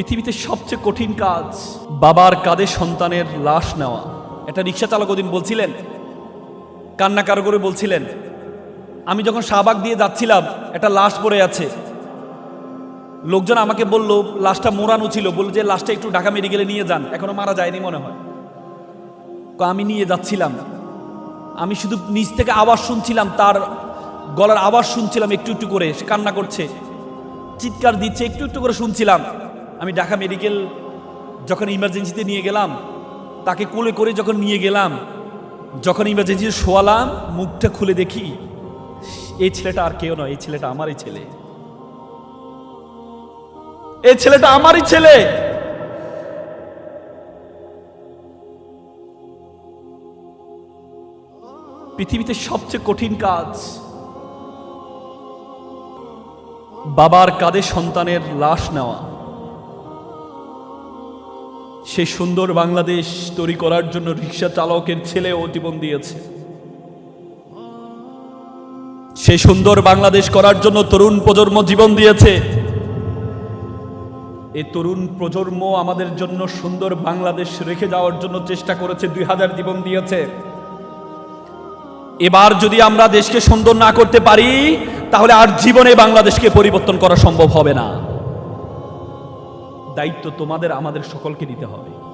পৃথিবীতে সবচেয়ে কঠিন কাজ, বাবার কাঁধে সন্তানের লাশ নেওয়া। একটা রিক্সা চালক ওদিন বলছিলেন, কান্না কারও করে বলছিলেন, আমি যখন শাহবাগ দিয়ে যাচ্ছিলাম, একটা লাশ পড়ে আছে। লোকজন আমাকে বলল, লাশটা মোড়ানো ছিল। বলল যে, লাশটা একটু ঢাকা মেডিকেলে নিয়ে যান, এখনও মারা যায়নি মনে হয়। আমি নিয়ে যাচ্ছিলাম। আমি শুধু নিচ থেকে আওয়াজ শুনছিলাম, তার গলার আওয়াজ শুনছিলাম একটু একটু করে, সে কান্না করছে। চিৎকার দিচ্ছে, একটু একটু করে শুনছিলাম। আমি ঢাকা মেডিকেল যখন ইমার্জেন্সিতে নিয়ে গেলাম, তাকে কোলে করে যখন নিয়ে গেলাম, যখন ইমার্জেন্সিতে শোয়ালাম, মুখটা খুলে দেখি এই ছেলেটা আর কেউ নয় এই ছেলেটা আমারই ছেলে। এই ছেলেটা আমারই ছেলে। পৃথিবীতে সবচেয়ে কঠিন কাজ, বাবার কাঁধে সন্তানের লাশ নেওয়া। সেই সুন্দর বাংলাদেশ তৈরি করার জন্য রিক্সা চালকের ছেলেও জীবন দিয়েছে। সেই সুন্দর বাংলাদেশ করার জন্য তরুণ প্রজন্ম জীবন দিয়েছে। এই তরুণ প্রজন্ম আমাদের জন্য সুন্দর বাংলাদেশ রেখে যাওয়ার জন্য চেষ্টা করেছে, দুই হাজার জীবন দিয়েছে। এবার যদি আমরা দেশকে সুন্দর না করতে পারি, তাহলে আর জীবনে বাংলাদেশকে পরিবর্তন করা সম্ভব হবে না। দায়িত্ব তোমাদের আমাদের সকলকে দিতে হবে।